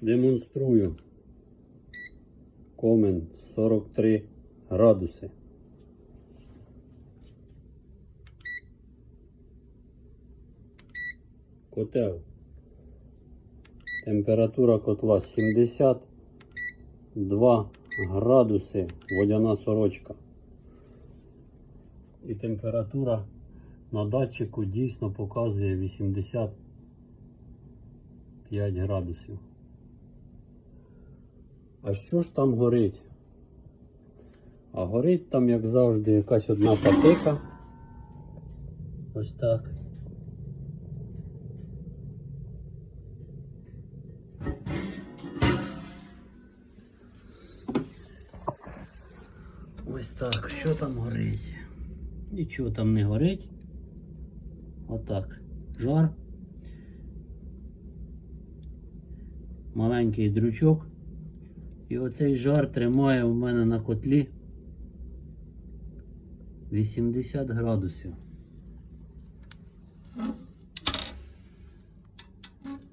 Демонструю. Комен 43 градуси. Котел. Температура котла 72 градуси. Водяна сорочка. І температура на датчику дійсно показує 85 градусів. А що ж там горить? А горить там, як завжди, якась одна патика. Ось так. Ось так, що там горить? Нічого там не горить. Отак. Жар. Маленький дрючок. І оцей жар тримає в мене на котлі 80 градусів.